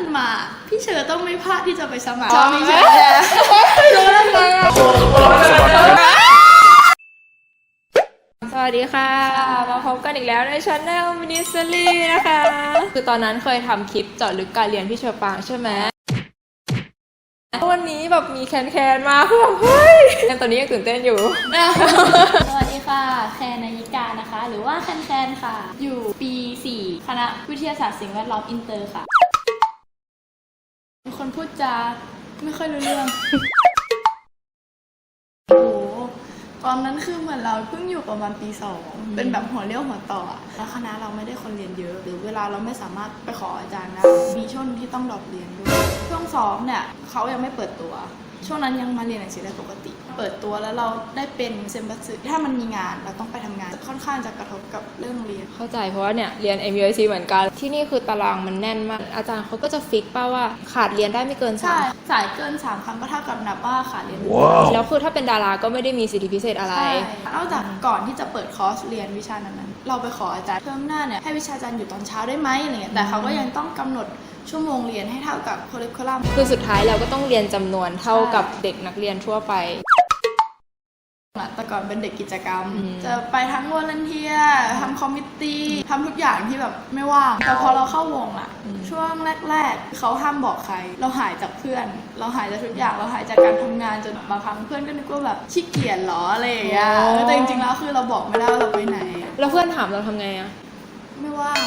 มันมา พี่เชอต้องไม่พลาดที่จะไปสมัครอ๋อพี่เชอแหละรู้ได้ไงอะสวัสดีค่ะ มาพบกันอีกแล้วในช anel มินิสลีนะคะ คือตอนนั้นเคยทำคลิปเจาะลึกการเรียนพี่เชอปางใช่ไหมวันนี้แบบมีแคนแคนๆมาคือแบบเฮ้ยยังตอนนี้ยังตื่นเต้นอยู่ สวัสดีค่ะ แคนนายิกานะคะ หรือว่าแคนแคนค่ะ อยู่ปี 4 คณะวิทยาศาสตร์สิ่งแวดล้อมอินเตอร์ค่ะเป็น คนพูดจาไม่ค่อยรู้เรื่อง โอ้โหตอนนั้นคือเหมือนเราเพิ่งอยู่ประมาณปีสอง เป็นแบบหัวเลี้ยวหัวต่ออะแล้วคณะเราไม่ได้คนเรียนเยอะ หรือเวลาเราไม่สามารถไปขออาจารย์ได้มีช่วงที่ต้องดรอปเรียนด้วย ช่วงซ้อมเนี่ยเขายังไม่เปิดตัว ช่วงนั้นยังมาเรียนหนังสือได้ปกติ เปิดตัวแล้วเราได้เป็นเซมบัสถ้ามันมีงานเราต้องไปทำงาน ค่อนข้างจะกระทบกับเรื่องเรียน เข้าใจเพราะว่าเนี่ยเรียน MUIC เหมือนกัน ที่นี่คือตารางมันแน่นมาก อาจารย์เขาก็จะฟิกป่าว่าขาดเรียนได้ไม่เกินสาใช่มสายเกินสามครั้งก็เท่ากับนับว่าขาดเรียนแล้วคือถ้าเป็นดาราก็ไม่ได้มีสิทธิพิเศษอะไรใช่นอกจากก่อนที่จะเปิดคอร์สเรียนวิชานั้นๆเราไปขออาจารย์เพิ่มหน้าเนี่ยให้วิชาอาจารย์อยู่ตอนเช้าได้ไหมอะไรเงี้ยแต่เขาก็ยังต้องกำหนด ชั่วโมงเรียนให้เท่ากับค u ริคูลัมคือสุดท้ายเราก็ต้องเรียนจำนวนเท่ากับเด็กนักเรียนทั่วไป แต่ก่อนเป็นเด็กกิจกรรม อืม จะไปทั้งวอลเนเทียทำคอมมิตตี้ทำทุกอย่างที่แบบไม่ว่าง แต่พอเราเข้าวงอะช่วงแรก ๆ เขาห้ามบอกใคร เราหายจากเพื่อน เราหายจากทุกอย่าง เราหายจากการทำงานจนบางครั้งเพื่อนก็นึกว่าแบบขี้เกียจเหรออะไรอย่างเงี้ยเออแต่จริงๆแล้วคือเราบอกไม่ได้ว่าเราไปไหนอะแล้วเพื่อนถามเราทำไงอะไม่ว่าง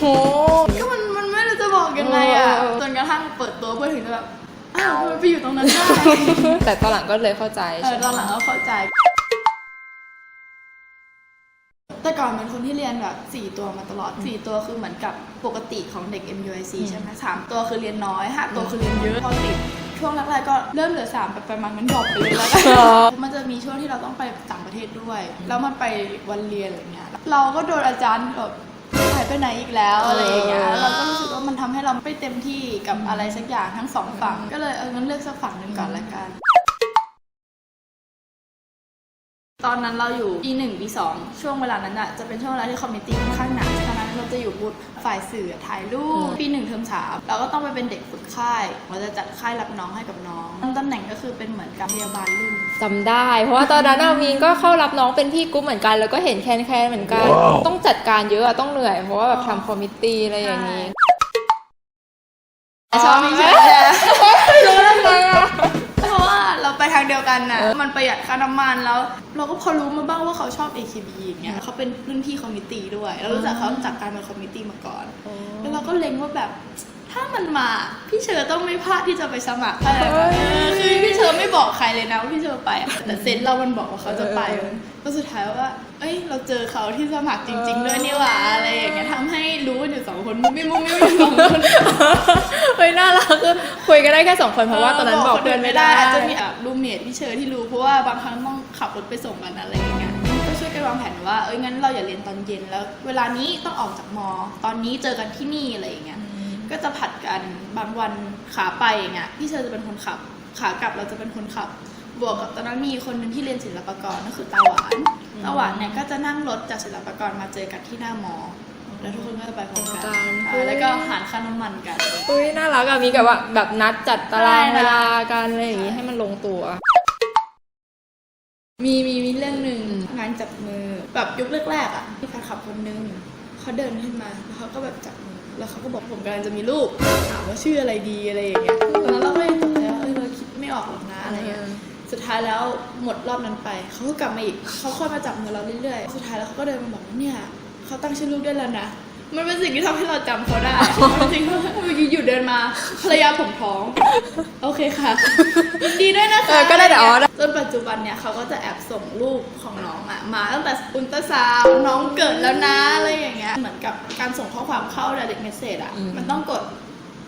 โอ้ก็มันมันไม่รู้จะ บอกยังไงอะเออเออ จนกระทั่งเปิดตัวเพื่อถึงจะแบบอ้าวทำไมไปอยู่ตรงนั้นได้แต่ตอนหลังก็เลยเข้าใจเอใช่อไหมตอนหลังก็เข้าใจ แต่ก่อนเป็นคนที่เรียนแบบ4ตัวมาตลอด4ตัวคือเหมือนกับปกติของเด็ก MUIC ใช่ไหมสามตัวคือเรียนน้อยห้าตัวคือเรียนเยอะพอติดช่วงแรกๆก็เริ่มเหลือสามไปประมาณงั้นดรอปไปเลยแล้วกัน มันจะมีช่วงที่เราต้องไปต่างประเทศด้วย แล้วมันไปวันเรียนอะไรเงี้ย เราก็โดนอาจารย์แบบหายไปไหนอีกแล้วอะไรอย่างเงี้ย เราก็ เราไม่เต็มที่กับอะไรสักอย่างทั้งสองฝั่ง ก็เลยเอองั้นเลือกสักฝั่งหนึ่งก่อนละกัน ตอนนั้นเราอยู่ปีหนึ่งปีสองช่วงเวลานั้นอะจะเป็นช่วงเวลาที่คอมมิตี้ค่อนข้างหนักตอนนั้นเราจะอยู่บูธฝ่ายสื่อถ่ายรูปปีหนึ่งเทอมสามเราก็ต้องไปเป็นเด็กฝึกค่ายเราจะจัดค่ายรับน้องให้กับน้องตำแหน่งก็คือเป็นเหมือนกับพยาบาลรุ่น จำได้ เพราะว่าตอนนั้นน่ะมีนก็เข้ารับน้องเป็นพี่กุ๊ปเหมือนกัน แล้วก็เห็นแคนแคนๆเหมือนกัน ต้องจัดการเยอะอะต้องเหนื่อย เพราะว่าแบบทำคอมมิตตี้อะไรอย่างนี้ ชอบมีเชฟรู้ได้ไงอะเพราะว่าเราไปทางเดียวกันน่ะ มันประหยัดค่าน้ำมันแล้ว เราก็พอรู้มาบ้างว่าเขาชอบ AKB อย่างเงี้ยเขาเป็นรุ่นพี่คอมมิตตี้ด้วยแล้วรู้จักเขาจากการเป็นคอมมิตตี้มาก่อน แล้วเราก็เล็งว่าแบบ ถ้ามันมาพี่เชอต้องไม่พลาดที่จะไปสมัครอะไรแบบนั้นเออคือพี่เชอไม่บอกใครเลยนะว่าพี่เชอไปอะแต่เซนส์เรามันบอกว่าเขาจะไปก็สุดท้ายว่า เอ้ย เราเจอเขาที่สมัครจริงๆด้วยนี่หว่าอะไรอย่างเงี้ยทำให้รู้กันอยู่สองคนมุ้งมิ้งมุ้งมิ้งอยู่สองคนเฮ้ยน่ารักคือคุยกันได้แค่สองคนเพราะว่าตอนนั้นบอกเพื่อนไม่ได้อาจจะมีแบบรูมเมทพี่เชอที่รู้เพราะว่าบางครั้งต้องขับรถไปส่งกันอะไรอย่างเงี้ยก็ช่วยกันวางแผนว่า เอ้ยงั้นเราอย่าเรียนตอนเย็นแล้ว เวลานี้ต้องออกจากมอ ตอนนี้เจอกันที่นี่อะไรอย่างเงี้ย ก็จะผัดกันบางวันขาไปอย่างเงี้ยพี่เชอจะเป็นคนขับ ขากลับเราจะเป็นคนขับ บวกกับตอนนั้นมีคนหนึ่งที่เรียนศิลปากรก็คือตาหวานตาหวานเนี่ยก็จะนั่งรถจากศิลปากรมาเจอกันที่หน้ามอแล้วทุกคนก็จะไปพร้อมกันพร้อมกันใช่แล้วก็หารค่าน้ำมันกัน อุ้ยน่ารักอะมีกับว่าแบบนัดจัดตารางใช่เวนะลากันอะไรอย่างงี้ให้มันลงตัว มีมีมีเรื่องหนึ่งอืมงานจับมือแบบยุคแรกๆอะที่แฟนคลับคนนึงเขาเดินขึ้นมาแล้วเขาก็แบบจับมือ แล้วเขาก็บอกผมกำลังจะมีลูกถามว่าชื่ออะไรดีอะไรอย่างเงี้ยตอนนั้นเราก็ยังตกใจว่าเออเราคิดไม่ออกหรอกนะอะไรเงี้ยสุดท้ายแล้วหมดรอบนั้นไปเขาก็กลับมาอีกเขาค่อยมาจับมือเราเรื่อยๆ สุดท้ายแล้วเขาก็เดินมาบอกว่าเนี่ยเขาตั้งชื่อลูกได้แล้วนะ มันเป็นสิ่งที่ทำให้เราจำเขาได้จริงๆอยู่ๆเดินมาภรรยาผมท้อง โอเคค่ะยินดีด้วยนะคะเออก็ได้แต่อ๋อได้ จนปัจจุบันเนี่ยเขาก็จะแอบส่งรูปของน้องอะมาตั้งแต่อุลตราซาวด์น้องเกิดแล้วนะอะไรอย่างเงี้ยเหมือนกับการส่งข้อความเข้า direct message อะอืมมันต้องกด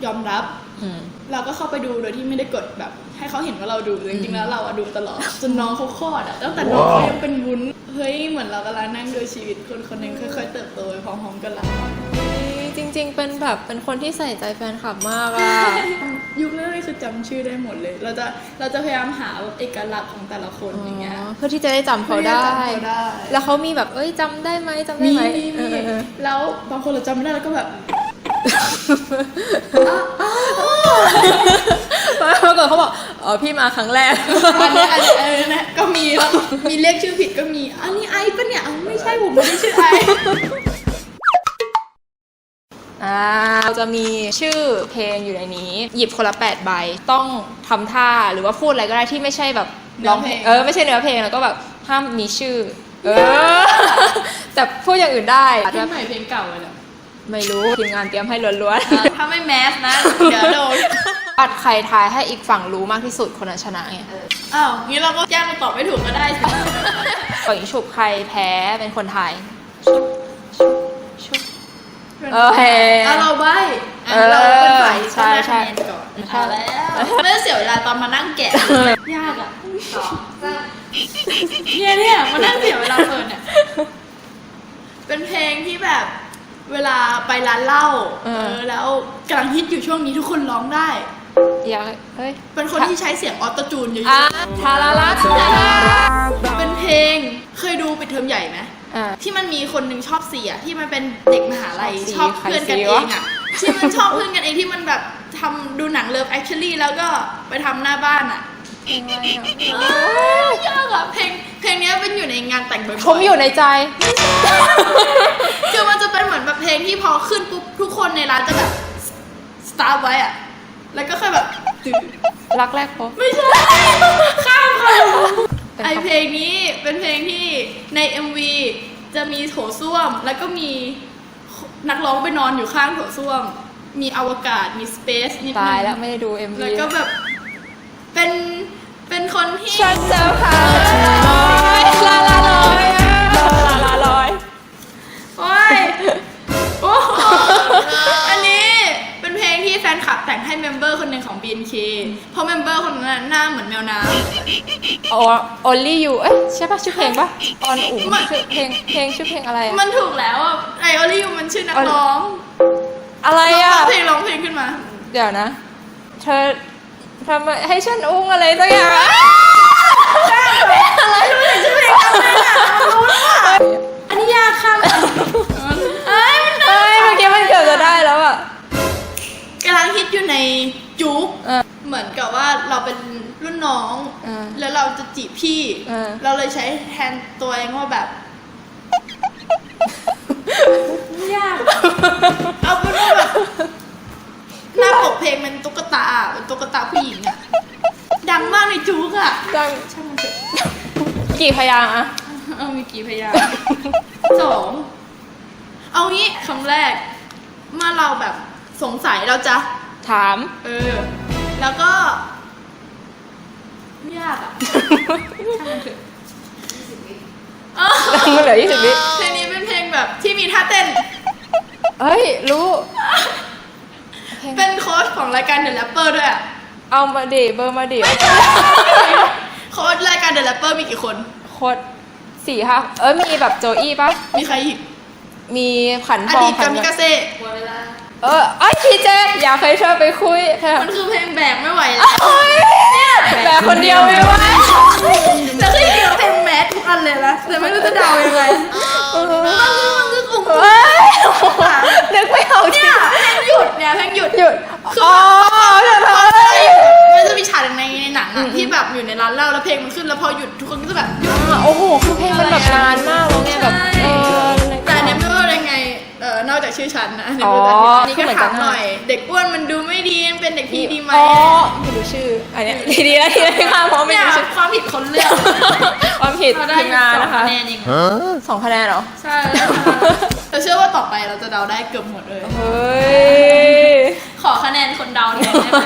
ยอมรับ อืม เราก็เข้าไปดูโดยที่ไม่ได้กดแบบ ให้เขาเห็นว่าเราดูจริงๆแล้วเราอะดูตลอดจนน้องเขาคลอดอะตั้งแต่น้องเขายังเป็นวุ้น เฮ้ยเหมือนเรากำลังนั่งดูชีวิตคนคนหนึ่งค่อยๆเติบโตไปพร้อมๆกันเราจริง ๆ เป็นแบบเป็นคนที่ใส่ใจแฟนคลับมากอะยุคแรกนี่คือจำชื่อได้หมดเลย เราจะเราจะพยายามหาแบบเอกลักษณ์ของแต่ละคนอย่างเงี้ย เพื่อที่จะได้จำเขาได้ เพื่อที่จะจำเขาได้ แล้วเขามีแบบเอ้ยจำได้ไหมจำได้มีไหมมีมีเออเออ แล้วบางคนเราจำไม่ได้แล้วก็แบบเขาบอก อ๋อพี่มาครั้งแรก อันนี้อันนี้เออนะก็มีแล้วมีเรียกชื่อผิดก็มีอันนี้ไอปะเนี่ยเอ้าไม่ใช่ผมไม่ได้ชื่อไออ่าเราจะมีชื่อเพลงอยู่ในนี้ หยิบคนละ8ใบต้องทำท่าหรือว่าพูดอะไรก็ได้ที่ไม่ใช่แบบร้องเพลงเออไม่ใช่เนื้อเพลงแล้วก็แบบห้ามมีชื่อ เออ แต่พูดอย่างอื่นได้เพลงใหม่เพลงเก่าเลยเหรอไม่รู้ทีมงานเตรียมให้ล้วนถ้าไม่แมสนะ เดี๋ยวโดนๆ ปัดใครทายให้อีกฝั่งรู้มากที่สุดคนนั้นชนะไงอ้าวงี้เราก็แจ้งมาตอบไม่ถูกก็ได้สิก่อนฉุบใครแพ้เป็นคนทายโอเคอะเราใบอะเออเราเป็นฝ่ายใช่ชใช่นะคะแนนก่อนใช่เอาแล้วไม่ต้องเสียเวลาตอนมานั่งแกะยากอะเนี่ยเนี่ยมานั่งเสียเวลาเพลินเนี่ยเป็นเพลงที่แบบเวลาไปร้านเหล้าเออเออแล้วกำลังฮิตอยู่ช่วงนี้ทุกคนร้องได้ อยากเฮ้ย เป็นคนที่ใช้เสียงออโตจูนเยอะอะทาราลัสๆเป็นเพลง เคยดูปิดเทอมใหญ่ไหมอ่าที่มันมีคนหนึ่งชอบเสียที่มันเป็นเด็กมหาลัยชชออบบสีเพื่อนกันใครสีเอวะงอะที่มันชอบเพื่อนกันเองที่มันแบบทำดูหนังเลิฟแอคชั่ลี่แล้วก็ไปทำหน้าบ้านอะยากอะเพลงเพลงเนี้ยเป็นอยู่ในงานแต่งบ่อยๆชมอยู่ในใจ คือมันจะเป็นเหมือนแบบเพลงที่พอขึ้นปุ๊บทุกคนในร้านจะแบบสตาร์ไว้อะ แล้วก็ค่อยแบบตื่นรักแรกพบไม่ใช่ ข้ามค่ะเป็นไอคำเพลงนี้เป็นเพลงที่ใน MV จะมีโถส้วม แล้วก็มีนักร้องไปนอนอยู่ข้างโถส้วม มีอวกาศมีสเปซนิดนึงตายแล้วไม่ได้ดู MV แล้วก็แบบเป็นเป็นคนที่ ฉันจะพา งให้เมมเบอร์คนหนึ่งของ BNK เพราะเมมเบอร์คนนั้นหน้าเหมือนแมวน้ำโอ้ only you เอ้ยใช่ปะชื่อเพลงปะออนอุ๋มมันชื่อเพลงเพลงชื่อเพลงอะไรอะมันถูกแล้วอะไอออลี่มันชื่อนักร้องอะไรร้อะองเพลงร้องเพลงขึ้นมา เดี๋ยวนะ เธอทำไมให้ฉันอุ้งอะไรสักอย่างอะอันนี้ยา เออเหมือนกับว่าเราเป็นรุ่นน้อง เออ แล้วเราจะจีบพี่ เออ เราเลยใช้แทนตัวเองว่าแบบ ยาก เอาเป็นว่าแบบหน้าปกเพลงเป็นตุ๊กตาเป็นตุ๊กตาผู้หญิงอะดังมากในจุ๊กอะดังช่างมันเถอะกี่พยางค์อะเออมีกี่พยางค์สองเอางี้คำแรกเมื่อเราแบบสงสัยเราจะถาม เออ แล้วก็ยากอะช่างมันเถอะเออมันเหลือ20วิเพลงนี้เป็นเพลงแบบที่มีท่าเต้น เฮ้ย รู้เพลงเป็นโค้ชของรายการ The Rapper ด้วยอะ เอามาดิเบอร์มาดิโค้ชรายการ The Rapper มีกี่คน โคตรสี่ห้าเอ้ย มีแบบโจอี้ปะมีใครอีก มีขันอทองดีตขักานมิกาเซ่เออไอยทีเจอยากเคยชอบไปคุยแค่มันคือเพลงแบกไม่ไหวแล้วแบบคนเดียวไม่ไหวแล้วก็เกี่ยวเพลงแมสทุกอันเลยนะแต่ไม่รู้จะเดายังไงเออมันคือมันคือกลุ่มเฮ้ยนึกไม่ออกจริเนี่งยเพลงหยุดเนี่ยเพลงหยุดหยุดอ๋อเดี๋ยวเธอมันจะมีฉากในในหนังอะที่แบบอยู่ในร้านเหล้าแล้วเพลงมันขึ้นแล้วพอหยุดทุกคนก็จะแบบหยุดโอ้โหคือเพลงมันแบบนานมาก ออนอกจากชื่อฉันนะอันนี้อ๋อนี่คือก็เหมือนถากัมนหน่อย เด็กอ้วนมันดูไม่ดีมันเป็นเด็กพี่ดีไหมอ๋อไม่รู้ชื่ออันเนี้ยดีๆแล้วทีนี้ค่ะเพราะไม่เนี่ยรู้ชื่อความผิดคนเลือกความผิดเราได้ทีมงานนะคะสองคะแนนเองสองคะแนนเหรอใช่แต่เชื่อว่าต่อไปเราจะเดาได้เกือบหมดเลย เฮ้ย ขอคะแนนคนเดาหน่อยได้ไหม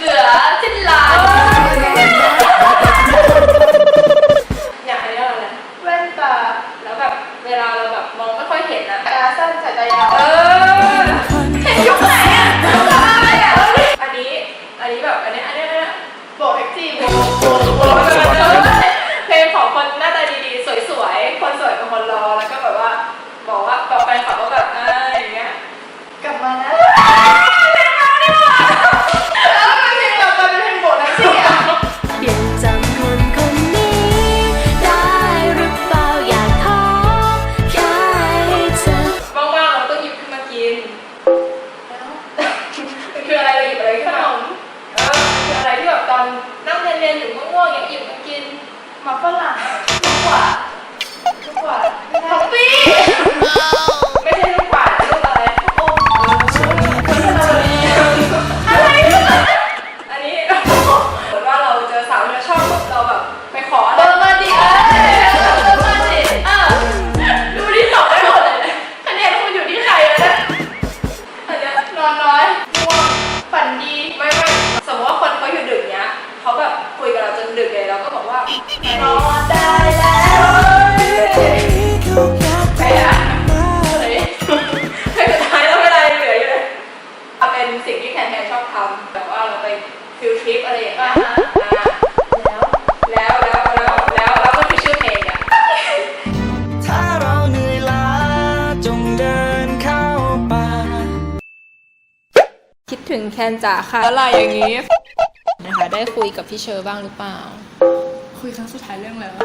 สื อนนั่งเรียนๆอยู่ง่วงๆอย่างอิ่มกินหมาฝรั่งทุกว่าทุกว่าทั้งปี ชอบทำแบบว่าเราไปฟิลทริปอะไรอย่างเงี้ยอ่าแล้วแล้วแล้วแล้วแล้วก็คือชื่อเพลงอะถ้าเราเหนื่อยล้าจงเดินเข้าป่าคิดถึงแคนจ๋าค่ะอะไรอย่างนี้นะคะได้คุยกับพี่เชอร์บ้างหรือเปล่า คุยครั้งสุดท้ายเรื่องอะไรวะ